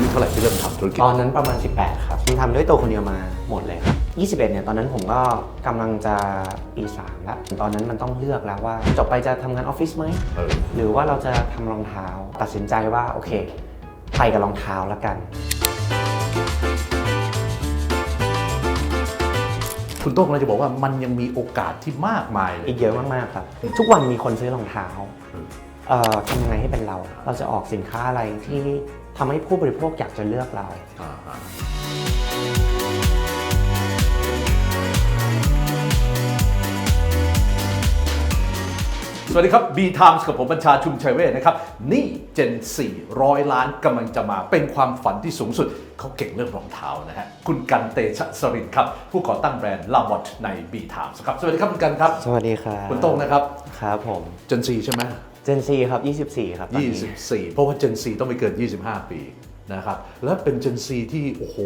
ยุเท่าไหร่ที่เริ่มทำธุรกิจ ตอนนั้นประมาณ 18 ครับผมทำด้วยตัวคนเดียวมาหมดเลยครับ21 เนี่ยตอนนั้นผมก็กำลังจะปี3แล้วตอนนั้นมันต้องเลือกแล้วว่าจบไปจะทำงานออฟฟิศไหมเออ หรือว่าเราจะทำรองเท้า ตัดสินใจว่าโอเค ไปกับรองเท้าแล้วกัน คุณโต้งเราจะบอกว่ามันยังมีโอกาสที่มากมายเลย อีกเยอะมากๆครับ ทุกวันมีคนซื้อรองเท้าอืม เอ่อทำยังไงให้เป็นเรา เราจะออกสินค้าอะไรที่ ทำให้ผู้บริโภคอยากจะเลือกเราอ่าฮะสวัสดีครับ B Times กับผมบัญชาชุมชัยเวชนะครับ นี่เจน4ร้อยล้านกำลังจะมาเป็นความฝันที่สูงสุด เขาเก่งเรื่องรองเท้านะฮะ คุณกันเตชะสรินทร์ครับ ผู้ก่อตั้งแบรนด์ลามอตใน B Times ครับ สวัสดีครับคุณกันครับ สวัสดีครับคุณโต้งนะครับ ครับผม เจน 4 ใช่ไหม เจนซีครับ 24 ครับตอนนี้24 เพราะว่า Gen Z ต้องไม่เกิน 25 ปีนะครับ และเป็น Gen Z ที่โอ้โห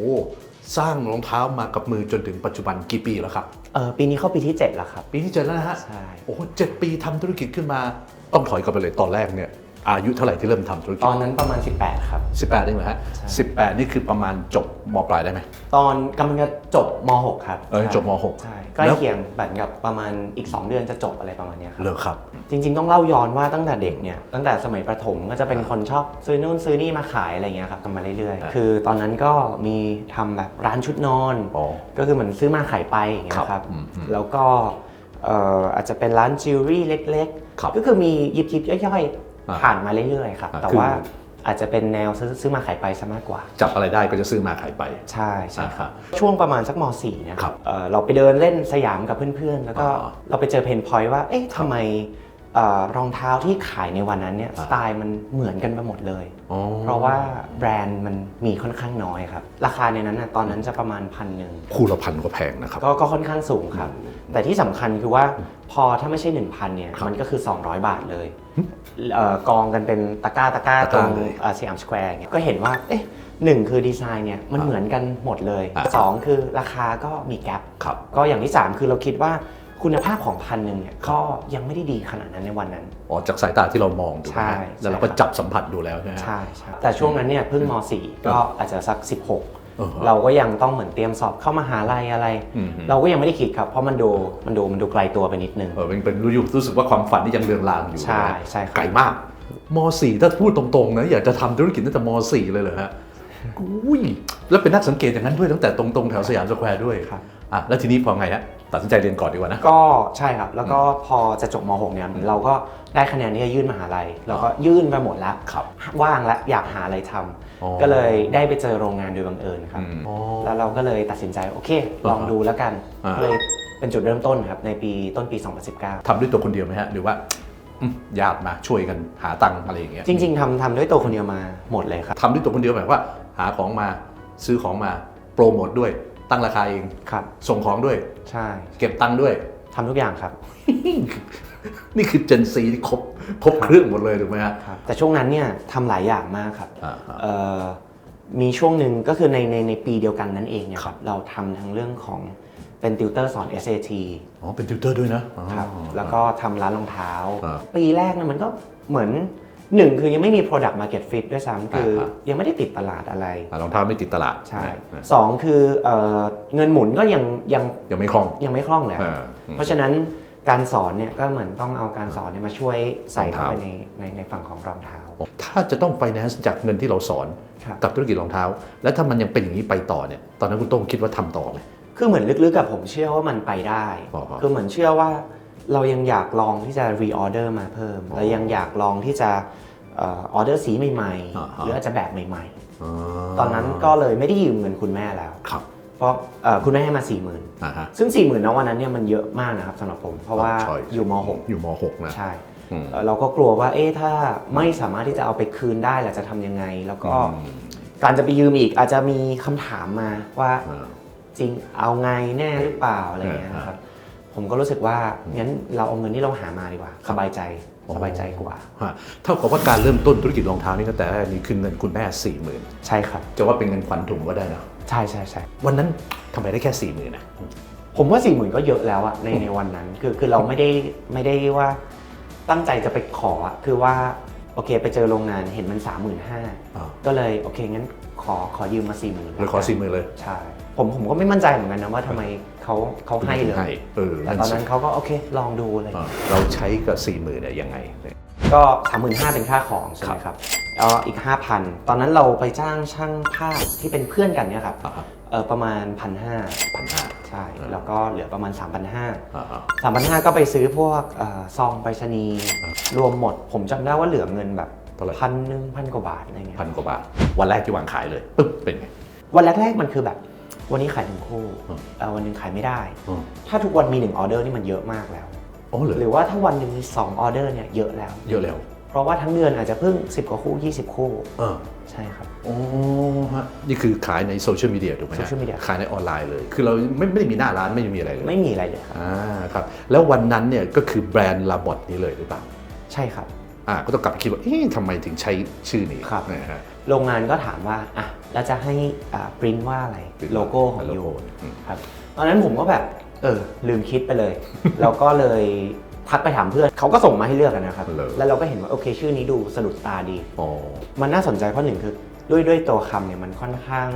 สร้างรองเท้ามากับมือจนถึงปัจจุบันกี่ปีแล้วครับ เออปีนี้เข้าปีที่ 7 แล้วครับ ปีที่เจ็ดแล้วนะฮะ ใช่ โอ้โหเจ็ดปีทำธุรกิจขึ้นมา ต้องถอยกลับไปเลยตอนแรกเนี่ย อายุเท่าไหร่ที่เริ่มทำธุรกิตจอนนั้นประมาณ 18 ครับ 18เองเหรอฮะ18 นี่คือประมาณจบมปลายได้ไหม ตอนกำลังจะจบม .6 ครับเออใช่จบมหกใช่ใกล้แล้วเคียงแบบกับประมาณอีก 2 เดือนจะจบอะไรประมาณเนี้ยครับเลิกครับ จริงๆ ต้องเล่าย้อนว่าตั้งแต่เด็กเนี่ยตั้งแต่สมัยประถมก็จะเป็นคนชอบซื้อนู่นซื้อนี่มาขายอะไรเงี้ยครับกันมาเรื่อยอ่าๆคือตอนนั้นก็มีทำแบบร้านชุดนอนอ๋อก็คือเหมือนซื้อมาขายไปอย่างเงี้ยคครัรับบอืมอืมแล้วก็เอ่ออาจจะเป็นร้านจิวเวลรี่เล็กครับๆก็คือมียิบยิบๆย่อยอ่าๆ ผ่านมาเรื่อยๆครับอ่าแต่คือว่าอาจจะเป็นแนวซื้อซื้อมาขายไปซะมากกว่า จับอะไรได้ก็จะซื้อมาขายไป ใช่ใช่อ่าครับ ช่วงประมาณสักม .4 เนะคครัรับบเอ่อเราไปเดินเล่นสยามกับเพื่อนๆ แล้วก็อ่าเราไปเจอเพนพอยต์ว่า เอ๊ะทำไมเอ่อรองเท้าที่ขายในวันนั้นเนี่ยอ่าสไตล์มันเหมือนกันไปหมดเลยอ๋อเพราะว่าแบรนด์มันมีค่อนข้างน้อยครับ ราคาในนั้นนะตอนนั้นจะประมาณพันหนึ่งคู่ละพันก็แพงนะครับก็ก็ค่อนข้างสูงครับ แต่ที่สำคัญคือว่าพอถ้าไม่ใช่ 1,000เนี่ยครับมันก็คือ 200 บาทเลย เอ่อกองกันเป็นตะกร้าตะกร้าตะตกรร้างเลยเอ่อสยามสแควร์เนี่ยก็เห็นว่าเอ๊ะหนึ่งคือดีไซน์เนี่ยมันเหมือนกันหมดเลยอ่า สองคือราคาก็มีแกลบครับ ก็อย่างที่3คือเราคิดว่าคุณภาพของพันหนึ่งเนี่ยก็ยังไม่ได้ดีขนาดนั้นในวันนั้น อ๋อจากสายตาที่เรามองดูนะใช่ฮะแล้วเราใช่ก็ครับจับสัมผัสดูแล้วใช่ไหมฮะ ใช่ใช่แต่ช่วงนั้นเนี่ยเพิ่งม .4 ก็อาจจะสักเออ16 เราก็ยังต้องเหมือนเตรียมสอบเข้ามหาลัยอะไรอืมเราก็ยังไม่ได้คิดครับ เพราะมันดูมันดูมันดูไกลตัวไปนิดนึงเออเป็นเป็นรู้อยู่รู้สึกว่าความฝันนี่ยังเรืองรางอยู่ใช่นะฮะใช่ครับไกลมากม .4 ถ้าพูดตรงๆนะอยากจะทำธุรกิจตั้งแต่ม .4 เลยเหรอฮะอุ้ยแล้วเป็นนักสังเกตอย่างนั้นด้วยตั้งแต่ตรงๆแถวสยามสแควร์ด้วยครับอะแล้วทีนี้พอไงฮะตัดสินใจเรียนก่อนดีกว่านะ ก็ใช่ครับ แล้วก็พอจะจบม .6 เนี่ยเราก็ได้คะแนนที่จะยื่นมหาลัย เราก็ยื่นไปหมดแล้วครับว่างแล้วอยากหาอะไรทำอ๋อ ก็เลยได้ไปเจอโรงงานโดยบังเอิญครับอืมแล้วเราก็เลยตัดสินใจโอเค ลองดูแล้วกันอ่าก็เลยเป็นจุดเริ่มต้นครับในปีต้นปี 2019ทำด้วยตัวคนเดียวไหมฮะหรือว่าอืมญาติมาช่วยกันหาตังค์อะไรอย่างเงี้ยจริง ๆทำทำด้วยตัวคนเดียวมาหมดเลยครับทำด้วยตัวคนเดียวหมายว่า หาของมาซื้อของมาโปรโมทด้วยตั้งราคาเองครับส่งของด้วย ใช่ เก็บตังค์ด้วยทำทุกอย่างครับ นี่คือเจนซีที่ครบครบเครื่องหมดเลยถูกไหมฮะครับแต่ช่วงนั้นเนี่ยทำหลายอย่างมากครับอ่าฮะเอ่อมีช่วงหนึ่งก็คือในในในปีเดียวกันนั่นเองเนี่ยคครัรับบเราทำทั้งเรื่องของเป็นติวเตอร์สอน SAT อ๋อเป็นติวเตอร์ด้วยนะอ๋อครับแล้วก็ทำร้านรองเท้าอ่าปีแรกเนี่ยมันก็เหมือนหนึ่งคือยังไม่มี Product Market Fit ด้วยซ้ำคืออ่าฮะยังไม่ได้ติดตลาดอะไรอะรองเท้าไม่ติดตลาดใช่นะสองคือเอ่อเงินหมุนก็ยังยังยังไม่คล่องยังไม่คล่องเลยอ่าเพราะฉะนั้น การสอนเนี่ยก็เหมือนต้องเอาการสอนเนี่ยมาช่วยใส่เข้ารองไปเท้าในในในฝั่งของรองเท้า ถ้าจะต้อง finance จากเงินที่เราสอนครับ กับธุรกิจรองเท้า แล้วถ้ามันยังเป็นอย่างนี้ไปต่อเนี่ยตอนนั้นคุณโต้งคิดว่าทำต่อไหม คือเหมือนลึกๆกับผมเชื่อว่ามันไปได้ อ๋อฮะคือเหมือนเชื่อว่าเรายังอยากลองที่จะรีออเดอร์มาเพิ่มอ๋อเรายังอยากลองที่จะเออเดอร์สีใหม่อ่าๆฮะหรืออาจจะแบบใหม่อ๋อๆตอนนั้นก็เลยไม่ได้ยืมเงินคุณแม่แล้ว ครับ เพราะเอ่อคุณแม่ให้มา4 0,000ื่นอ่าฮะซึ่ง4 0,000ื่นณวันนั้นเนี่ยมันเยอะมากนะครับสำหรับผม เพราะว่าใช่อยู่ม อยู่ม .6 นะ .6 ใช่อืม เอ่อเราก็กลัวว่าเอ๊ะถ้าไม่สามารถที่จะเอาไปคืนได้เราจะทำยังไง แล้วก็การจะไปยืมอีกอาจจะมีคำถามมาว่า อ่า จริงเอาไงแน่หรือเปล่าอะไรอย่างเงี้ยนะครับ ผมก็รู้สึกว่างั้นเราเอาเงินที่เราหามาดีกว่า สบายใจอ๋อ สบายใจกว่า ฮะเท่ากับว่าการเริ่มต้นธุรกิจรองเท้านี่ตั้งแต่แรกนี่คือเงินคุณแม่สี่หมื่นใช่ครับ จะว่าเป็นเงินขวัญถุงก็ได้นะ ใช่ใช่ใช่วันนั้นทำไมได้แค่สี่หมื่นนะผมว่าสี่หมื่นก็เยอะแล้วอะในในวันนั้นคือคือเราไม่ได้ไม่ได้ว่าตั้งใจจะไปขออะคือว่าโอเค ไปเจอโรงงานเห็นมันสามหมื่นห้าอ่า ก็เลยโอเคงั้นขอขอยืมมาสี่หมื่นเลยขอสี่หมื่นเลยใช่ผมผมก็ไม่มั่นใจเหมือนกันนะว่าทำไมเขาเขาให้เลยให้เออแต่ตอนนั้นเขาก็โอเคลองดูอะไรอย่างอ่าเลยเราใช้กับสี่หมื่นเนี่ยยังไง ก็สามหมื่นห้าเป็นค่าของใช่ไหมครับเอ่ออีกห้าพันตอนนั้นเราไปจ้างช่างภาพที่เป็นเพื่อนกันเนี่ยครับอ่าฮะเออประมาณพันห้าพันห้าใช่ แล้วก็เหลือประมาณ 3 5 0 0อ่าฮะ3 5 0 0 ก็ไปซื้อพวกเอ่อซองไปรษณีย์รวมหมด ผมจำได้ว่าเหลือเงินแบบเท่าไหร่พันหนึ่งพันกว่าบาทอะไรเงี้ยพันกว่าบาท วันแรกที่วางขายเลยปึ๊บเป็นไง วันแรกๆมันคือแบบ วันนี้ขายหนึ่งคู่อืมเอ่อวันหนึงขายไม่ได้อืมถ้าทุกวันมีหนึ่งออเดอร์นี่มันเยอะมากแล้ว อ๋อเหรอหรือว่าถ้าวันหนึ่งมีสองออเดอร์เนี่ยเยอะแล้ว เยอะแล้วเพราะว่าทั้งเดือนอาจจะเพิ่ง 10 กว่าคู่ 20 คู่เออใช่ครับโอ้ฮะนี่คือขายในโซเชียลมีเดียถูกไหมฮะ Social media ขายในออนไลน์เลย คือเราไม่ไม่ได้มีหน้าร้านไม่ได้มีอะไรเลยไม่มีอะไรเลยครับอ่าครับแล้ววันนั้นเนี่ยก็คือแบรนด์ลาบอทนี้เลยหรือเปล่าใช่ครับอ่าก็ต้องกลับไปคิดว่าเอ๊ะทำไมถึงใช้ชื่อนี้ครับนะฮะโรงงานก็ถามว่าอะแล้วจะให้อ่าปริ้นว่าอะไร print โลโก้ของโลยูโก้อืมครับตอนนั้นผมก็แบบ เออ ลืมคิดไปเลยแล้วก็เลยทักไปถามเพื่อนเขาก็ส่งมาให้เลือกกันนะครับเลยแล้วเราก็เห็นว่าโอเคชื่อนี้ดูสะดุดตาดี อ๋อ มันน่าสนใจเพราะหนึ่งคือด้วยด้วยตัวคำเนี่ยมันค่อนข้าง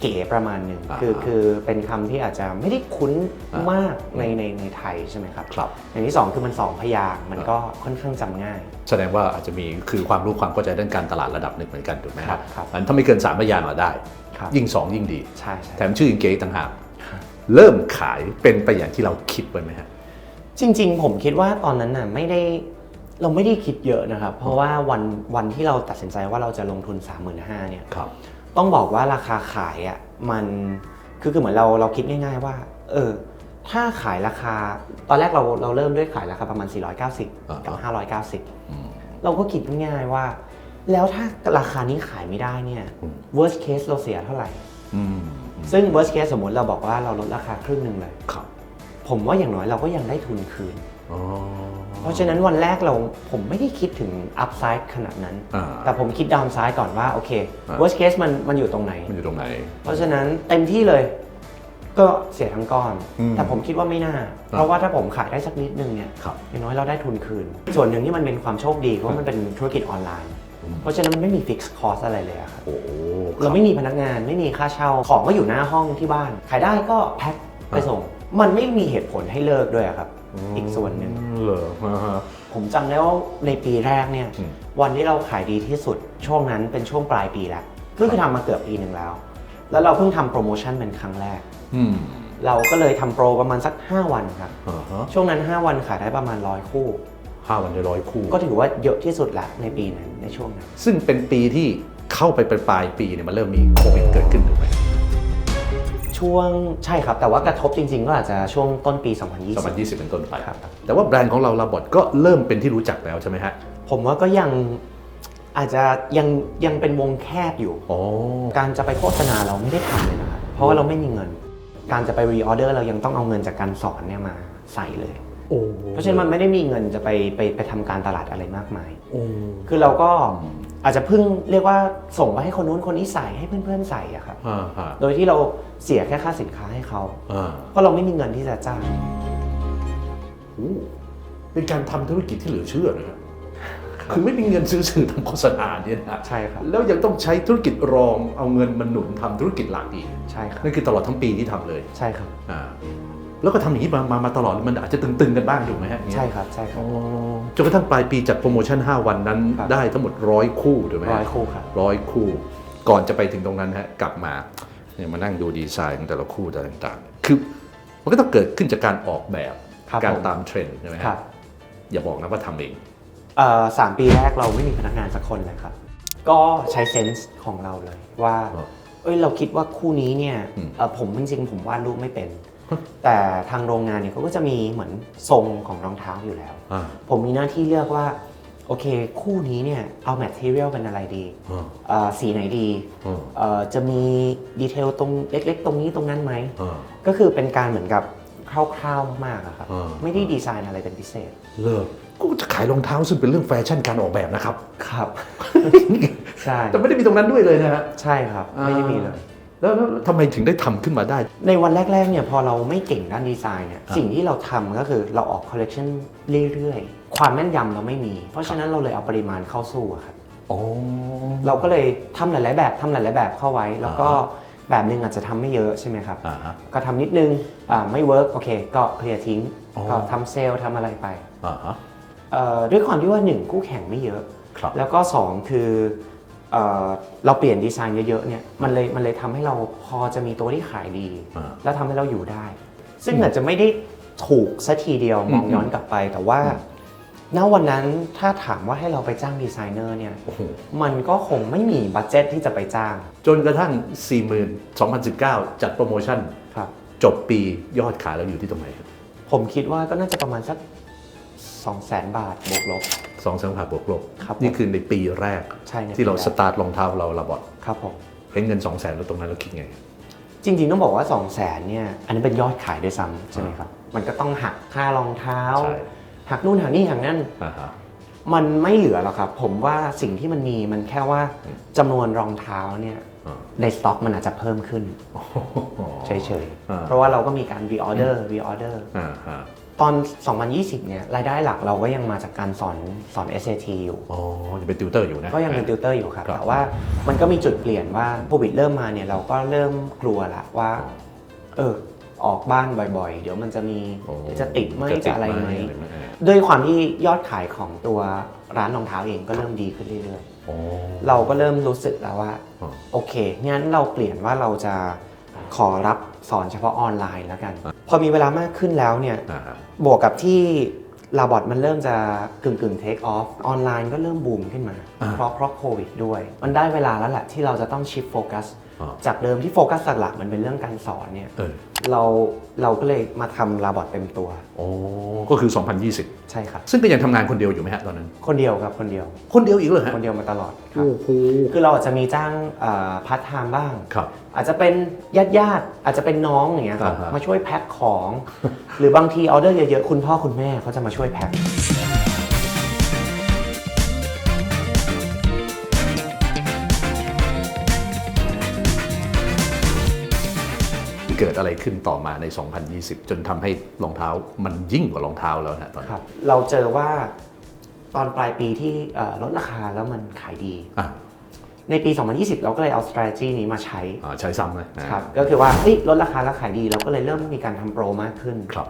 เก๋ประมาณหนึ่งอ่าคือคือเป็นคำที่อาจจะไม่ได้คุ้นอ่าม มากในในในไทยใช่ไหมครับ ครับ อย่างที่สองคือมันสองพยางค์มันก็ค่อนข้างจำง่าย แสดงว่าอาจจะมีคือความรู้ความเข้าใจด้านการตลาดระดับหนึ่งเหมือนกันถูกไหมครับครับ อันถ้าไม่เกินสามพยางค์อะได้ ครับยิ่งสองยิ่งดี ใช่ใช่ แถมชื่อยังเก๋อีกต่างหาก เริ่มขายเป็นไปอย่างที่เราคิดไว้ไหมฮะ จริง ๆ ผมคิดว่าตอนนั้นน่ะไม่ได้เราไม่ได้คิดเยอะนะครับ เพราะว่าวันวันที่เราตัดสินใจว่าเราจะลงทุน 3 5 0 0 0เนี่ยครับ ต้องบอกว่าราคาขายอะมันคือคือเหมือนเราเราคิดง่าย ๆ ว่า เออ ถ้าขายราคา ตอนแรกเราเราเริ่มด้วยขายราคาประมาณ 490 กับอืม590 เราก็คิดง่ายๆว่า แล้วถ้าราคานี้ขายไม่ได้เนี่ยอืม worst case เราเสียเท่าไหร่อืม ซึ่ง worst case สมมติเราบอกว่าเราลดราคาครึ่งหนึ่งเลย ครับผมว่าอย่างน้อยเราก็ยังได้ทุนคืน อ๋อเพราะฉะนั้นวันแรกเราผมไม่ได้คิดถึง upside ขนาดนั้น อ่า แต่ผมคิด downside ก่อนว่าโอเค อ่า worst case มันมันอยู่ตรงไหน มันอยู่ตรงไหน เพราะฉะนั้นเต็มที่เลยก็เสียทั้งก้อน อืมแต่ผมคิดว่าไม่น่า เพราะว่าถ้าผมขายได้สักนิดนึงเนี่ยครับ อย่างน้อยเราได้ทุนคืน ส่วนหนึ่งที่มันเป็นความโชคดีเพราะมันเป็นธุรกิจออนไลน์อืม เพราะฉะนั้นมันไม่มี fixed cost อะไรเลยอะครับโอ้โหเราไม่มีพนักงานไม่มีค่าเช่าของก็อยู่หน้าห้องที่บ้าน ขายได้ก็แพ็คไปส่ง มันไม่มีเหตุผลให้เลิกด้วยอะครับ อีกส่วนหนึ่งเหรออ่าฮะผมจำได้ว่าในปีแรกเนี่ยอืมวันที่เราขายดีที่สุดช่วงนั้นเป็นช่วงปลายปีแล้วก็คือทำมาเกือบปีหนึ่งแล้ว แล้วเราเพิ่งทำโปรโมชั่นเป็นครั้งแรกอืมเราก็เลยทำโปรประมาณสัก 5 วันครับอ่าฮะช่วงนั้น 5 วันขายได้ประมาณร้อยคู่ ห้าวันได้ร้อยคู่ก็ถือว่าเยอะที่สุดละในปีนั้นในช่วงนั้น ซึ่งเป็นปีที่เข้าไปเป็นปลายปีเนี่ยมันเริ่มมีโควิดเกิดขึ้นถูกไหมช่วงใช่ครับ แต่ว่ากระทบจริง ๆ ก็อาจจะช่วงต้นปี 2020 2020 เป็นต้นไปครับ แต่ว่าแบรนด์ของเราลาบอทก็เริ่มเป็นที่รู้จักแล้วใช่ไหมฮะ ผมว่าก็ยังอาจจะยังยังเป็นวงแคบอยู่ การจะไปโฆษณาเราไม่ได้ทำเลยนะครับ เพราะว่าเราไม่มีเงิน การจะไปรีออเดอร์เรายังต้องเอาเงินจากการสอนเนี่ยมาใส่เลย โอ้เพราะฉะนั้นมันไม่ได้มีเงินจะไปไปไปทำการตลาดอะไรมากมาย โอ้คือเราก็อาจจะเพิ่งเรียกว่าส่งไปให้คนนู้นคนนี้ใส่ให้เพื่อนๆใส่อะครับ อ่าฮะโดยที่เราเสียแค่ค่าสินค้าให้เขา อ่าเพราะเราไม่มีเงินที่จะจ้าง โอ้เป็นการทำธุรกิจที่เหลือเชื่อนะครับคือไม่มีเงินซื้อสื่อทำโฆษณาเนี่ยนะใช่ครับ แล้วยังต้องใช้ธุรกิจรองเอาเงินมาหนุนทำธุรกิจหลักอีกใช่ครับ นั่นคือตลอดทั้งปีที่ทำเลยใช่ครับ อ่า แล้วก็ทำอย่างนี้มามามาตลอดมันอาจจะตึงๆกันบ้างถูกไหมฮะใช่ครับใช่ครัอ๋บอจนกระทั่งปลายปีจัดโปรโมชั่น 5 วันนั้นครับ ได้ทั้งหมดร้อยคู่ถูกไหมฮะร้อยคู่ครับ ร้อยคู่ก่อนจะไปถึงตรงนั้นฮะกลับมาเนี่ยมานั่งดูดีไซน์ของแต่ละคู่แต่ต่างๆ คือมันก็ต้องเกิดขึ้นจากการออกแบบครับการผม ตามเทรนด์ใช่ไหมครัฮะบอย่าบอกนะว่าทำเอง เอ่อสามปีแรกเราไม่มีพนักงานสักคนเลยครับ ก็ใช้เซนส์ของเราเลยว่า อ๋อเอ้ยเราคิดว่าคู่นี้เนี่ยอืม เอ่อผมจริงๆผมวาดรูปไม่เป็น แต่ทางโรงงานเนี่ยเขาก็จะมีเหมือนทรงของรองเท้าอยู่แล้ว อ่าผมมีหน้าที่เลือกว่า โอเค คู่นี้เนี่ยเอาแมทเทียลเป็นอะไรดีอ่าเอ่อสีไหนดีอ่าเอ่อจะมีดีเทลตรงเล็ก ๆ ตรงนี้ตรงนั้นไหม อ่า ก็คือเป็นการเหมือนกับคร่าวๆมากๆอะครับอ่า ไม่ได้ดีไซน์อะไรเป็นพิเศษเลิกก็จะขายรองเท้าซึ่งเป็นเรื่องแฟชั่นการออกแบบนะครับ ครับ ใช่แต่ไม่ได้มีตรงนั้นด้วยเลยนะฮะ ใช่ครับ ไม่ได้มีเลย แล้วแล้วทำไมถึงได้ทำขึ้นมาได้ ในวันแรกๆเนี่ยพอเราไม่เก่งด้านดีไซน์เนี่ยครับสิ่งที่เราทำก็คือเราออกคอลเลกชันเรื่อยๆ ความแม่นยำเราไม่มี เพราะฉะนั้นเราเลยเอาปริมาณเข้าสู้อะครับโอ้เราก็เลยทำหลาย ๆ แบบทำหลาย ๆ แบบเข้าไว้ แล้วก็อ่าฮแบบหนึ่งอาจจะทำไม่เยอะใช่ไหมครับอ่าฮะก็ทำนิดนึงอ่าไม่เวิร์กโอเค ก็เคลียร์ทิ้งอ๋อก็ทำเซลล์ทำอะไรไปอ่าฮะเอ่อด้วยความที่ว่าหนึ่งคู่แข่งไม่เยอะครับแล้วก็สองคือ เอ่อเราเปลี่ยนดีไซน์เยอะๆเนี่ยมันเลยมันเลยทำให้เราพอจะมีตัวที่ขายดี อ่าแล้วทำให้เราอยู่ได้ ซึ่งอาจจะไม่ได้ถูกสัทีเดียวมองอืมย้อนกลับไป แต่ว่าอืมณวันนั้นถ้าถามว่าให้เราไปจ้างดีไซเนอร์เนี่ยโอ้โห มันก็คงไม่มีบัตเจ็ตที่จะไปจ้างจนกระทั่ง 40,000 2019 จัดโปรโมชั่น ครับ จบปียอดขายเราอยู่ที่ตรงไหนครับ ผมคิดว่าก็น่าจะประมาณสัก 2 0 0 0 0 0 บาทบวกลบ สองแสนบาทบวกลบครับนี่คือในปีแรกใช่ในที่เราปีแรก สตาร์ทรองเท้าเราระบอดครับผม เห็นเงิน2 0 0แสนแล้วตรงนั้นเราคิดไง จริงๆ ต้องบอกว่า 2 0 0 0 0 0เนี่ย อันนี้เป็นยอดขายด้วยซ้ำใช่ไหมครับ มันก็ต้องหักค่ารองเท้า ใช่ หักนู่นหักนี่หักนั่น อ่าฮะ มันไม่เหลือหรอกครับ ผมว่าสิ่งที่มันมีมันแค่ว่าอืม จำนวนรองเท้าเนี่ยอ่าในสต็อกมันอาจจะเพิ่มขึ้น เฉยอ่าๆเพราะว่าเราก็มีการ reorder reorder อ่าฮะ ตอน 2020 เนี่ยรายได้หลักเราก็ยังมาจากการสอนสอน SAT อยู่ อ๋อยังเป็นติวเตอร์อยู่นะ ก็ยังเป็นติวเตอร์อยู่ครับ ครับ แต่ว่ามันก็มีจุดเปลี่ยนว่าโควิดเริ่มมาเนี่ยเราก็เริ่มกลัวละว่า เออ ออกบ้านบ่อยๆ เดี๋ยวมันจะมีโอ้จะติดไหมติจะดอะไรไหมอะไรไหมด้วยความที่ยอดขายของตัวร้านรองเท้าเองก็เริ่มดีขึ้นเรื่อยโอ้ ๆ เราก็เริ่มรู้สึกแล้วว่า อ๋อ โอเคงั้นเราเปลี่ยนว่าเราจะ ขอรับสอนเฉพาะออนไลน์แล้วกัน พอมีเวลามากขึ้นแล้วเนี่ยอ่าฮะบวกกับที่ลาบอทมันเริ่มจะกึ่งกึ่งเทคออฟออนไลน์ก็เริ่มบูมขึ้นมาอ่าเพราะเพราะโควิดด้วย มันได้เวลาแล้วแหละที่เราจะต้องชิฟโฟกัสอ๋อ จากเดิมที่โฟกัสหลักๆมันเป็นเรื่องการสอนเนี่ยเออเราเราก็เลยมาทำลาบอทเต็มตัว โอ้ก็คือ 2020 ใช่ครับ ซึ่งก็ยังทำงานคนเดียวอยู่ไหมฮะตอนนั้น คนเดียวครับคนเดียว คนเดียวอีกเหรอฮะคนเดียวมาตลอดครับ โอ้โห คือเราอาจจะมีจ้างพาร์ทไทม์บ้าง ครับ อาจจะเป็นญาติญาติๆอาจจะเป็นน้องอย่างเงี้ยครับ อ่าฮะ มาช่วยแพ็คของ หรือบางทีออเดอร์เยอะๆ คุณพ่อคุณแม่เขาจะมาช่วยแพ็ค เกิดอะไรขึ้นต่อมาใน 2020 จนทำให้รองเท้ามันยิ่งกว่ารองเท้าแล้วนะตอนคนั้นรับเราเจอว่าตอนปลายปีที่เอ่อลดราคาแล้วมันขายดี อะในปี 2020 เราก็เลยเอา strategy นี้มาใช้อ่าใช้ซ้ำเลยนะครับก็คือว่าเฮ้ยลดราคาแล้วขายดี เราก็เลยเริ่มมีการทำโปรมากขึ้น ครับ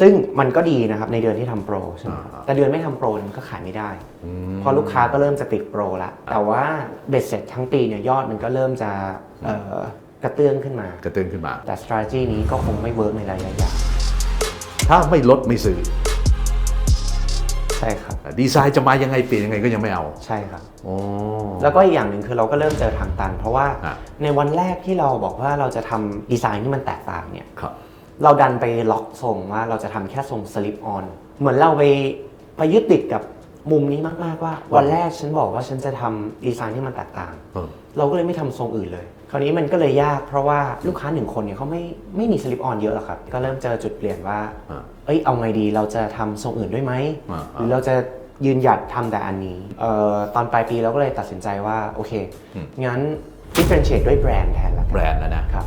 ซึ่งมันก็ดีนะครับในเดือนที่ทำโปรใช่ไหมครับอ่า แต่เดือนไม่ทำโปรเนี่ยมันก็ขายไม่ได้ อืมเพราะลูกค้าก็เริ่มจะติดโปรละแต่ว่าเบ็ดเสร็จทั้งปีเนี่ยยอดมันก็เริ่มจะเอ่อ กระเตื้องขึ้นมา กระเตื้องขึ้นมา แต่ strategy นี้ก็คงไม่เวิร์กในระยะยาวถ้าไม่ลดไม่ซื้อใช่ครับดีไซน์จะมายังไงเปลี่ยนยังไงก็ยังไม่เอาใช่ครับโอ้แล้วก็อีกอย่างหนึ่งคือเราก็เริ่มเจอทางตัน เพราะว่าอะในวันแรกที่เราบอกว่าเราจะทำดีไซน์ที่มันแตกต่างเนี่ยครับเราดันไปล็อกทรงว่าเราจะทำแค่ทรงสลิปออนเหมือนเราไปไปยึดติดกับมุมนี้มาก ๆ ว่า วันแรกฉันบอกว่าฉันจะทำดีไซน์ที่มันแตกต่างเออเราก็เลยไม่ทำทรงอื่นเลย คราวนี้มันก็เลยยากเพราะว่าลูกค้าหนึ่งคนเนี่ยเขาไม่ไม่มีสลิปออนเยอะหรอกครับ ก็เริ่มเจอจุดเปลี่ยนว่า อ่า เอ้ยเอาไงดีเราจะทำทรงอื่นด้วยไหม อ่า หรือเราจะยืนหยัดทำแต่อันนี้เอ่อตอนปลายปีเราก็เลยตัดสินใจว่า โอเค อืม งั้น differentiate ด้วยแบรนด์แทนละแบรนด์แล้วนะ ครับ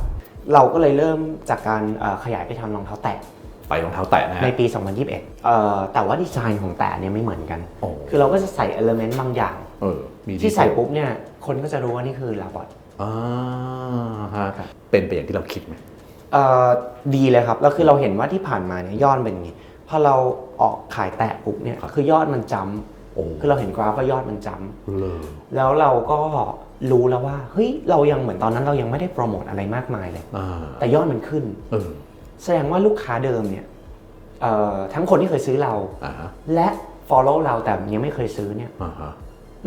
เราก็เลยเริ่มจากการเอ่อขยายไปทำรองเท้าแตะ ไปรองเท้าแตะนะในฮะปี 2021เอ่อแต่ว่าดีไซน์ของแตะเนี่ยไม่เหมือนกัน โอ้ คือเราก็จะใส่เอลเมนต์บางอย่าง เออ มีที่ใส่ปุ๊บเนี่ย คนก็จะรู้ว่านี่คือลาบอท อ่าฮะครับ เป็นไปอย่างที่เราคิดไหมเอ่อดีเลยครับ แล้วคือเราเห็นว่าที่ผ่านมาเนี่ยยอดเป็นอย่างนี้พอเราออกขายแตะปุ๊บเนี่ยคือยอดมันจโอ้ำคือเราเห็นกราฟว่ายอดมันจำเลย แล้วเราก็รู้แล้วว่าเฮ้ยเรายังเหมือนตอนนั้นเรายังไม่ได้โปรโมทอะไรมากมายเลย อ่าแต่ยอดมันขึ้น เออแสดงว่าลูกค้าเดิมเนี่ยเอ่อทั้งคนที่เคยซื้อเรา อ่าฮะและ follow เราแต่ยังไม่เคยซื้อเนี่ย อ่าฮะ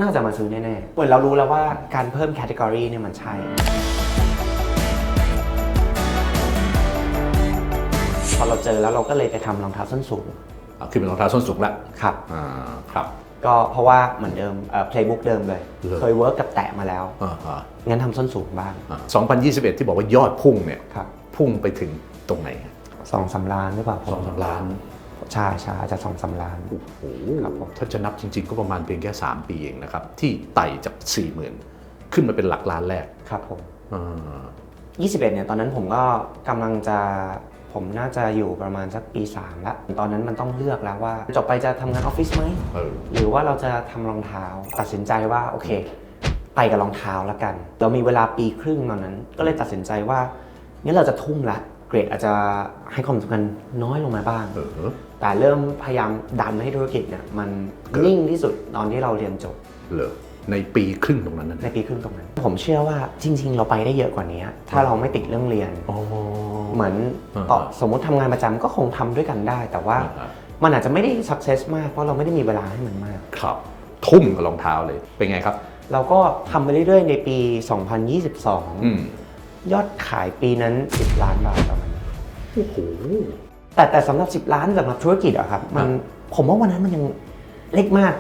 น่าจะมาซื้อแน่ๆเหมือนเรารู้แล้วว่าการเพิ่มแคตตากรีเนี่ยมันใช่ พอเราเจอแล้วเราก็เลยไปทำรองเท้าส้นสูง อะขึ้นเป็นรองเท้าส้นสูงละครับ อ่าครับ ก็เพราะว่าเหมือนเดิมเอ่อ playbook เดิมเลยเลยเคยเวิร์กกับแตะมาแล้ว อ่าฮะงั้นทำส้นสูงบ้างอ่า2021 ที่บอกว่ายอดพุ่งเนี่ย ครับพุ่งไปถึงตรงไหนฮะสองสามล้านหรือเปล่าสองสามล้าน ใช่ใช่อาจจะสองสามล้านโอ้โหครับผมถ้าจะนับจริง ๆ ก็ประมาณเพียงแค่ 3 ปีเองนะครับ ที่ไต่จาก 40,000 ขึ้นมาเป็นหลักล้านแรกครับผมอ่า21เนี่ยตอนนั้นผมก็กำลังจะผผมน่าจะอยู่ประมาณสักปี3แล้วตอนนั้นมันต้องเลือกแล้วว่า จบไปจะทำงานออฟฟิศไหม เออ หรือว่าเราจะทำรองเท้าตัดสินใจว่าโอเค ไปกับรองเท้าแล้วกัน เรามีเวลาปีครึ่งตอนนั้น ก็เลยตัดสินใจว่างั้นเราจะทุ่มละ เกรดอาจจะให้ความสำคัญน้อยลงมาบ้าง เออ แต่เริ่มพยายามดันให้ธุรกิจเนี่ยมันเกิดนิ่งที่สุดตอนที่เราเรียนจบเหรอในปีครึ่งตรงนั้นนั่นในปีครึ่งตรงนั้น ผมเชื่อว่าจริง ๆ เราไปได้เยอะกว่านี้ ถ้าเราไม่ติดเรื่องเรียนอ๋อเหมือนอ่าต่อสมมติทำงานประจำก็คงทำด้วยกันได้ แต่ว่าอ่ามันอาจจะไม่ได้สักเซสมากเพราะเราไม่ได้มีเวลาให้มันมาก ครับ ทุ่มกับรองเท้าเลยเป็นไงครับ เราก็ทำไปเรื่อยๆ ในปีอืม2022 ยอดขายปีนั้น 10 ล้านบาทประมาณนี้โอ้โห แต่แต่สำหรับ 10 ล้านสำหรับธุรกิจอะครับมันอ่ผมว่าวันนั้นมันยังเล็กมาก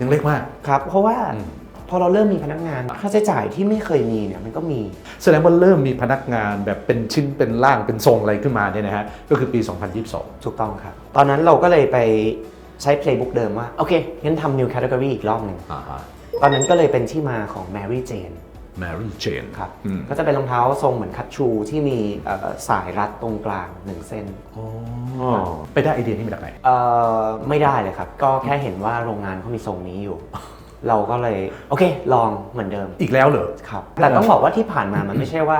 ยังเล็กมากครับ เพราะว่าอืมพอเราเริ่มมีพนักงานค่าใช้จ่ายที่ไม่เคยมีเนี่ยมันก็มี แสดงว่าเริ่มมีพนักงานแบบเป็นชิ้นเป็นร่างเป็นทรงอะไรขึ้นมาเนี่ยนะฮะก็คือปี 2022 ถูกต้องครับ ตอนนั้นเราก็เลยไปใช้ playbook เดิมว่า โอเคงั้นทำ new category อีกรอบหนึ่งอ่าฮะตอนนั้นก็เลยเป็นที่มาของ Mary Jane Mary Jane ครับอืมก็จะเป็นรองเท้าทรงเหมือนคัตชูที่มีเอ่อสายรัดตรงกลางหนึ่งเส้นอ๋อไปได้ไอเดียนี้มาจากไหนเอ่อไม่ได้เลยครับ ก็แค่เห็นว่าโรงงานเขามีทรงนี้อยู่ เราก็เลย โอเค ลองเหมือนเดิมอีกแล้วเหรอครับแต่ต้องบอกว่าที่ผ่านมามันไม่ใช่ว่า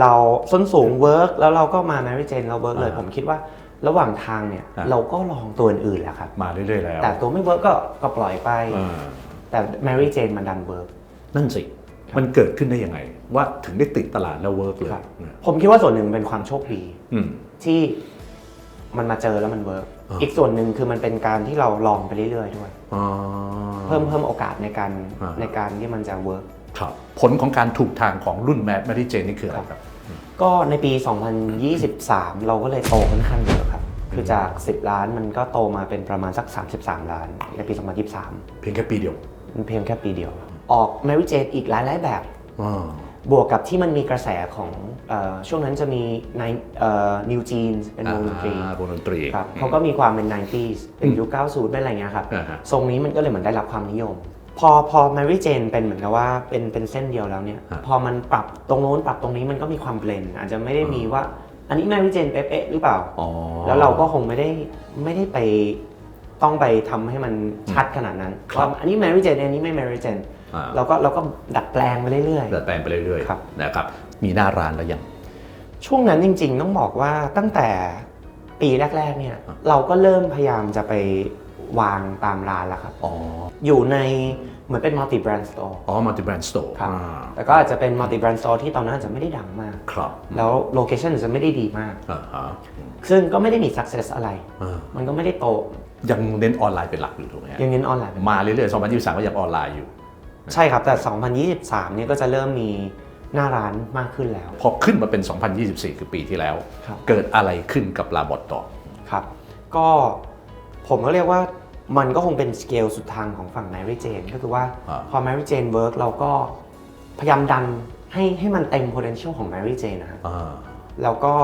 เราส้นสูงเวิร์กแล้วเราก็มา Mary Jane เราเวิร์กเลยอ่าผมคิดว่าระหว่างทางเนี่ยอ่าเราก็ลองตัวอื่นๆแหละครับมาเรื่อยๆแล้วแต่ตัวไม่เวิร์กก็ก็ปล่อยไปอ่าแต่ Mary Jane มันดันเวิร์กนั่นสิ มันเกิดขึ้นได้ยังไง ว่าถึงได้ติดตลาดแล้วเวิร์กเลยครับเนี่ยผมคิดว่าส่วนหนึ่งเป็นความโชคดีอืม ที่มันมาเจอแล้วมันเวิร์กอ่า อีกส่วนหนึ่งคือมันเป็นการที่เราลองไปเรื่อยๆด้วย อ๋อ เพิ่มเพิ่มโอกาสในการอ่า ในการที่มันจะเวิร์ก ครับผลของการถูกทางของรุ่นแม Mary Jane นี่คืออะไรครับ ก็ในปี 2023 เราก็เลยโตค่อนข้างเยอะครับ คือจาก 10 ล้านมันก็โตมาเป็นประมาณสัก 33 ล้าน ในปี 2023 เพียงแค่ปีเดียว มันเพียงแค่ปีเดียว ออก Mary Jane อีกหลายๆแบบอ๋อบวกกับที่มันมีกระแสของเออช่วงนั้นจะมีในเอ่อ New Jeans เป็นวงดนตรีอ่าวงดนตรีครับเขาก็มีความเป็น 90s เป็นยุค 90 เป็นอะไรเงี้ยครับ อ่าฮะ ทรงนี้มันก็เลยเหมือนได้รับความนิยม พอพอ Mary Jane เป็นเหมือนกับว่าเป็นเป็นเส้นเดียวแล้วเนี่ย ฮะ พอมันปรับตรงโน้นปรับตรงนี้มันก็มีความเบลนอาจจะไม่ได้มีว่า อันนี้ Mary Jane เป๊ะๆหรือเปล่า อ๋อ แล้วเราก็คงไม่ได้ไม่ได้ไปต้องไปทำให้มันชัดขนาดนั้นครับ ว่าอันนี้ Mary Jane อันนี้ไม่ Mary Jane อ่า เราก็เราก็ดัดแปลงไปเรื่อยๆดัดแปลงไปเรื่อยครับๆนะครับมีหน้าร้านแล้วยังช่วงนั้นจริง ๆ ต้องบอกว่าตั้งแต่ปีแรก ๆ เนี่ยอะเราก็เริ่มพยายามจะไปวางตามร้านแล้วครับอ๋ออยู่ในเหมือนเป็น multi brand store อ๋อ multi brand store ครับอ่าแต่ก็อาจจะเป็น multi brand store ที่ตอนนั้นอาจจะไม่ได้ดังมากครับแล้วโลเคชันจะไม่ได้ดีมากอ่าฮะซึ่งก็ไม่ได้มี success อะไรอ่ามันก็ไม่ได้โต ยังเน้นออนไลน์เป็นหลักอยู่ถูกไหมฮะยังเน้นออนไลน์เป็นมาเรื่อยๆ2023ก็ยังออนไลน์อยู่ ใช่ครับ แต่ 2023เนี่ยก็จะเริ่มมีหน้าร้านมากขึ้นแล้ว พอขึ้นมาเป็น 2024 คือปีที่แล้วครับเกิดอะไรขึ้นกับลาบอทต่อครับ ก็ผมก็เรียกว่ามันก็คงเป็นสเกลสุดทางของฝั่ง Mary Jane ก็คือว่าอ่าพอ Mary Jane work เราก็พยายามดันให้ให้มันเต็ม potential ของ Mary Jane นะฮะอ่าแล้วก็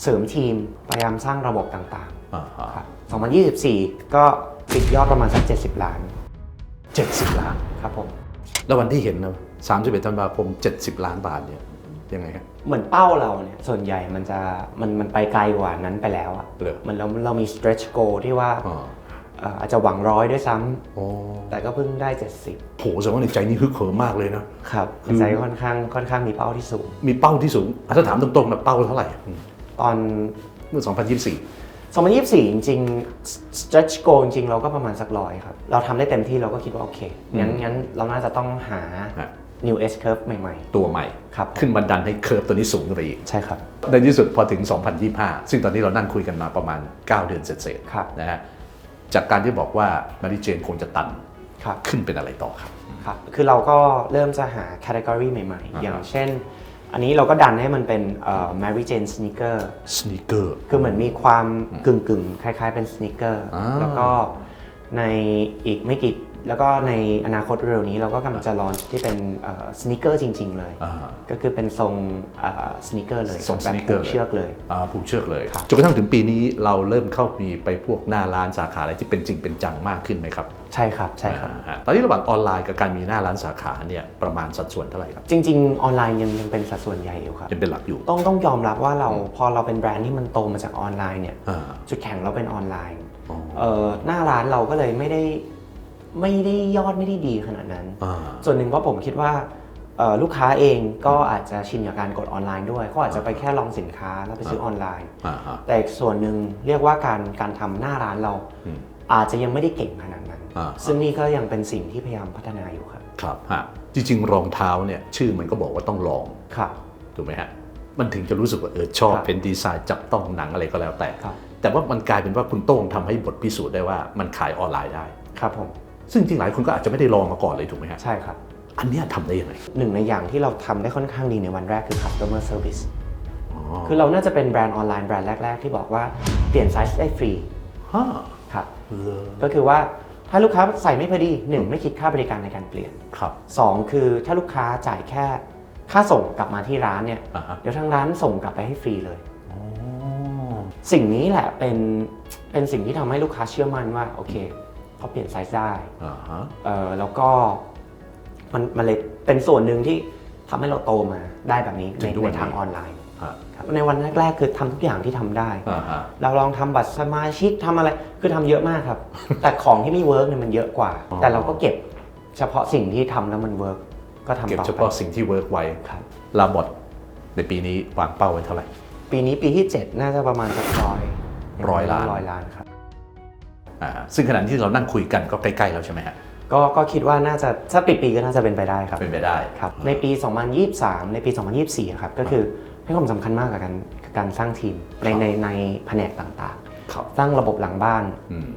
เสริมทีมพยายามสร้างระบบต่างอ่าฮะๆครับ2024 ก็ปิดยอดประมาณสัก 70 ล้าน 70 ล้าน ครับผม แล้ววันที่เห็นนะ31ธันวาคม 70 ล้านบาทเนี่ยยังไงฮะ เหมือนเป้าเราเนี่ยส่วนใหญ่มันจะมันมันไปไกลกว่านั้นไปแล้วอะเหรอ มันเราเรามี stretch goal ที่ว่าอ๋อเอ่ออาจจะหวังร้อยด้วยซ้โอ้ำแต่ก็เพิ่งได้ 70 โหแสดงว่าในใจนี่ฮึกเหิมมากเลยนะ ครับคือใจค่อนข้างค่อนข้างมีเป้าที่สูง มีเป้าที่สูงอะถ้าถามตรงๆนะเป้าเท่าไหร่อืมตอนเมื่อ 2024 2024 จริงๆ stretch goal จริงๆ เราก็ประมาณสักร้อยครับ เราทำได้เต็มที่เราก็คิดว่าโอเค งั้นงั้นเราน่าจะต้องหา ฮะ new S curve ใหม่ตัวใหม่ครับ ขึ้นมาดันให้เคอร์ฟตัวนี้สูงขึ้นไปอีกๆใช่ครับ ในที่สุดพอถึง 2025 ซึ่งตอนนี้เรานั่งคุยกันมาประมาณ 9 เดือนเสร็จครับๆนะฮะ จากการที่บอกว่ามาริเจนคงจะตันครับ ขึ้นเป็นอะไรต่อครับ ครับ คือเราก็เริ่มจะหา category ใหม่อ่าฮะๆอย่างเช่น อันนี้เราก็ดันให้มันเป็นเอ่อ Mary Jane sneaker สน e เกอร์ คือเหมือนมีความกึ่งๆ คล้ายๆเป็น sneaker อ่า แล้วก็ในอีกไม่กี่ แล้วก็ในอนาคตเร็วนี้เราก็กำลังจะลอนที่เป็นสน e เกอร์จริง ๆ เลย อ่า ก็คือเป็นทรงสน e เกอร์เลยทรงแบบ sneaker ผูกเชือกเลย อ่าผูกเชือกเลยครับ จนกระทั่งถึงปีนี้เราเริ่มเข้ามีไปพวกหน้าร้านสาขาอะไรที่เป็นจริงเป็นจังมากขึ้นไหมครับใช่ครับใช่ครับ อ่าฮะตอนนี้ระหว่างออนไลน์กับการมีหน้าร้านสาขาเนี่ยประมาณสัดส่วนเท่าไหร่ครับจริง ๆ ออนไลน์ยังยังเป็นสัดส่วนใหญ่อยู่ครับ ยังเป็นหลักอยู่ต้องต้องยอมรับว่าเราพอเราเป็นแบรนด์ที่มันโตมาจากออนไลน์เนี่ย อ่าจุดแข็งเราเป็นออนไลน์อ๋อ เอ่อหน้าร้านเราก็เลยไม่ได้ ไม่ได้ยอดไม่ได้ดีขนาดนั้น อ่า ส่วนหนึ่งเพราะผมคิดว่าเอ่อลูกค้าเองก็อาจจะชินกับการกดออนไลน์ด้วยเขาอาจจะไปแค่ลองสินค้าแล้วไปซื้อออนไลน์ อ่าฮะ แต่อีกส่วนหนึ่งเรียกว่าการการทำหน้าร้านเรา อืมอาจจะยังไม่ได้เก่งขนาดนั้น อ่า ซึ่งนี่ก็ยังเป็นสิ่งที่พยายามพัฒนาอยู่ครับครับฮะจริง ๆ รองเท้าเนี่ยชื่อมันก็บอกว่าต้องลอง ครับ ถูกไหมฮะ มันถึงจะรู้สึกว่าเออชอบครับเป็นดีไซน์จับต้องหนังอะไรก็แล้วแต่ ครับ แต่ว่ามันกลายเป็นว่าคุณโต้งทำให้บทพิสูจน์ได้ว่ามันขายออนไลน์ได้ ครับผม ซึ่งจริงๆหลายคนก็อาจจะไม่ได้ลองมาก่อนเลยถูกไหมฮะใช่ครับ อันเนี้ยทำได้ยังไงหนึ่งในอย่างที่เราทำได้ค่อนข้างดีในวันแรกคือ customer service อ๋อคือเราน่าจะเป็นแบรนด์ออนไลน์แบรนด์แรก ๆ ที่บอกว่าเปลี่ยนไซส์ได้ฟรีฮะครับเลอก็คือว่าถ้าลูกค้าใส่ไม่พอดีหนึ่งไม่คิดค่าบริการในการเปลี่ยน ครับสองคือถ้าลูกค้าจ่ายแค่ค่าส่งกลับมาที่ร้านเนี่ยอ่าฮะ เดี๋ยวทางร้านส่งกลับไปให้ฟรีเลยอ๋อสิ่งนี้แหละเป็นเป็นสิ่งที่ทำให้ลูกค้าเชื่อมั่นว่าโอเค เขาเปลี่ยนไซส์ได้อ่าฮะเออแล้วก็มันมันเลยเป็นส่วนหนึ่งที่ทำให้เราโตมาได้แบบนี้ในในทางออนไลน์ฮะครับในวันแรกๆคือทำทุกอย่างที่ทำได้ อ่าฮะเราลองทำบัตรสมาชิกทำอะไรคือทำเยอะมากครับ แต่ของที่ไม่เวิร์กเนี่ยมันเยอะกว่าอ๋อแต่เราก็เก็บเฉพาะสิ่งที่ทำแล้วมันเวิร์กก็ทำเก็บต่อเฉไปพาะสิ่งที่เวิร์กไว้ครับ ลาบอดในปีนี้วางเป้าไว้เท่าไหร่ ปีนี้ปีที่ 7 น่าจะประมาณสักร้อยร้อยล้าน ร้อยล้านครับอ่า ซึ่งขณะที่เรานั่งคุยกันก็ใกล้ๆแล้วใช่ไหมฮะก็ก็คิดว่าน่าจะถ้าปิดปีก็น่าจะเป็นไปได้ครับเป็นไปได้ครับในปี 2023 ในปี 2024 ครับก็คือให้ความสำคัญมากกับการกับการสร้างทีมในในในแผนกต่างครับๆสร้างระบบหลังบ้านอืม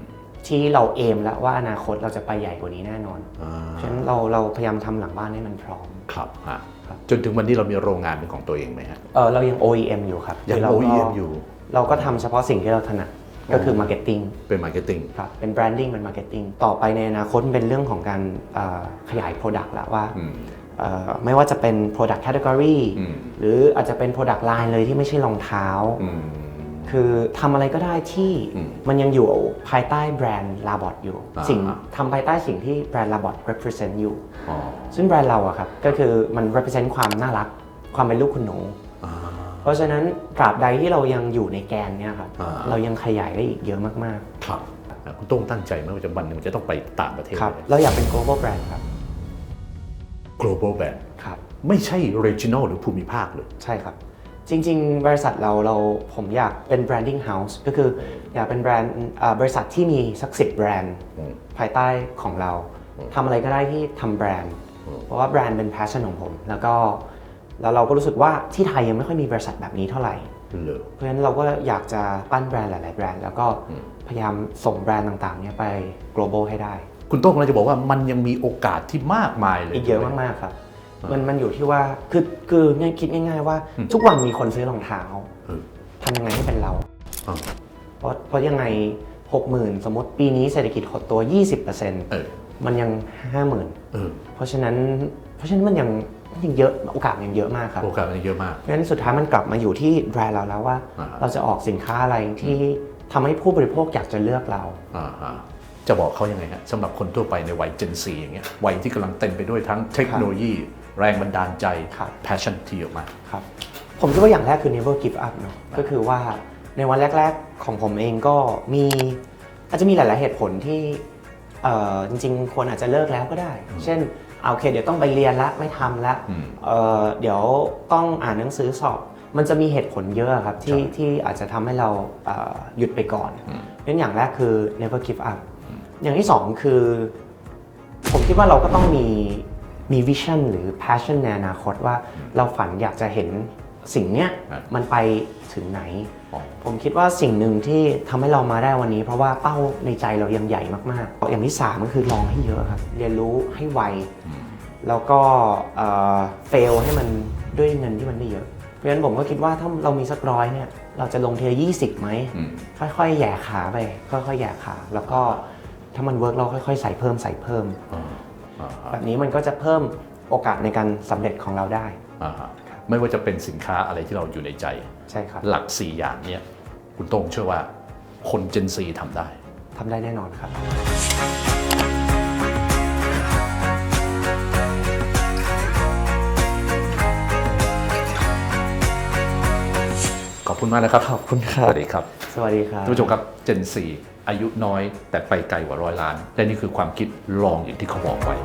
ที่เราเอมแล้วว่าอนาคตเราจะไปใหญ่กว่านี้แน่นอนอ่าฉะนั้นเราเราพยายามทำหลังบ้านให้มันพร้อมครับฮะครับจนถึงวันนี้เรามีโรงงานเป็นของตัวเองไหมฮะเออเรายัง OEM อยู่ครับยังคืเราก็ OEM อยู่ เราก็ทำเฉพาะสิ่งที่เราถนัด ก็คือ Marketing เป็นมาร์เก็ตติ้งครับเป็น Branding เป็น Marketing ต่อไปในอนาคตเป็นเรื่องของการเอ่อขยาย Product ละว่าอืมเอ่อไม่ว่าจะเป็น Product Category อืมหรืออาจจะเป็น Product Line เลยที่ไม่ใช่รองเท้าอืมคือทำอะไรก็ได้ที่อืมมันยังอยู่ภายใต้แบรนด์ Labot อยู่อ่าสิ่งทำภายใต้สิ่งที่แบรนด์ Labot represent อยู่อ๋อซึ่งแบรนด์เราอะครับก็คือมัน represent ความน่ารัก ความเป็นลูกคุณหนูอ่าเพ ราะฉะนั้นตราบใดที่เรายังอยู่ในแกนเนี่ยครับอ่า เรายังขยายได้อีกเยอะมากครับอะคุณโต้งตั้งใจไหมว่าจะวันหนึ่งจะต้องไปต่างประเทศๆครับ เราอยากเป็น global brand ครับ global brand ครับ ไม่ใช่ regional หรือภูมิภาคเลย ใช่ครับ จริง ๆ บริษัทเราเราผมอยากเป็น branding house ก็คืออยากเป็นแบรนด์อ่าบริษัทที่มีสักสิบแบรนด์อืม ภายใต้ของเราทำอะไรก็ได้ที่ทำแบรนด์อืมเพราะว่าแบรนด์เป็น passion ของผม แล้วก็ แล้วเราก็รู้สึกว่าที่ไทยยังไม่ค่อยมีบริษัทแบบนี้เท่าไหร่ เลยเพราะฉะนั้นเราก็อยากจะปั้นแบรนด์หลาย ๆ แบรนด์แล้วก็พยายามส่งแบรนด์ต่าง ๆ เนี่ยไป global ให้ได้ คุณโต้งเราจะบอกว่ามันยังมีโอกาสที่มากมายเลยอีกเยอะมาก ๆ ครับ มันมันอยู่ที่ว่าคือคือง่ายคิดง่าย ๆ ว่า ทุกวันมีคนซื้อรองเท้าเออทำยังไงให้เป็นเราอ่าเพราะเพราะยังไง 60,000 สมมติปีนี้เศรษฐกิจหดตัว 20%เออมันยัง 50,000 เออเพราะฉะนั้นเพราะฉะนั้นมันยังมัน ยังเยอะโอกาสมันยังเยอะมากครับโอกาสมันเยอะมากเพราะฉะนั้นสุดท้ายมันกลับมาอยู่ที่แบรนด์เราแล้วว่า อ่า เราจะออกสินค้าอะไรที่ทำให้ผู้บริโภคอยากจะเลือกเรา อ่าฮะจะบอกเขายังไงฮะสำหรับคนทั่วไปในวัย Gen 4อย่างเงี้ยวัยที่กำลังเต็มไปด้วยทั้งเทคโนโลยี แรงบันดาลใจ ครับ passion ที่ออกมา ครับผมคิดว่าอย่างแรกคือ never give up เนอะก็คือว่าในวันแรก ๆ ของผมเองก็มีอาจจะมีหลาย ๆ เหตุผลที่เอ่อจริง ๆควรอาจจะเลิกแล้วก็ได้ เช่นเอา โอเค เดี๋ยวต้องไปเรียนละไม่ทำละอืมเอ่อเดี๋ยวต้องอ่านหนังสือสอบ มันจะมีเหตุผลเยอะครับที่ใช่ที่อาจจะทำให้เราเอ่อหยุดไปก่อนอืมเพราะฉะนั้นอย่างแรกคือ never give up อย่างที่สองคือ ผมคิดว่าเราก็ต้องมีมีวิชั่นหรือ passion ในอนาคตว่าเราฝันอยากจะเห็นสิ่งเนี้ยครับมันไปถึงไหนอ๋อ ผมคิดว่าสิ่งหนึ่งที่ทำให้เรามาได้วันนี้ เพราะว่าเป้าในใจเรายังใหญ่มากๆ อย่างที่สามก็คือลองให้เยอะครับ เรียนรู้ให้ไว แล้วก็เฟลให้มันด้วยเงินที่มันไม่เยอะ เพราะฉะนั้นผมก็คิดว่าถ้าเรามีสักร้อยเนี่ยเราจะลงเทีละยี่สิบไหมอืมค่อยๆแหย่ขาไป ค่อยๆแหย่ขา แล้วก็ถ้ามันเวิร์กเราค่อยๆ ใส่เพิ่มใส่เพิ่มอ่าอ่าแบบนี้มันก็จะเพิ่มโอกาสในการสำเร็จของเราได้อ่าฮะไม่ว่าจะเป็นสินค้าอะไรที่เราอยู่ในใจ ใช่ครับหลัก 4 อย่างเนี้ยคุณโต้งเชื่อว่าคนเจนซีทำได้ทำได้แน่นอนครับ ขอบคุณมากนะครับขอบคุณคสรับวัสดีครับ สวัสดีครับท่านผู้ชมครับเจนซีอายุน้อยแต่ไปไกลกว่าร้อยล้าน และนี่คือความคิดลองอย่างที่เขาบอกไว้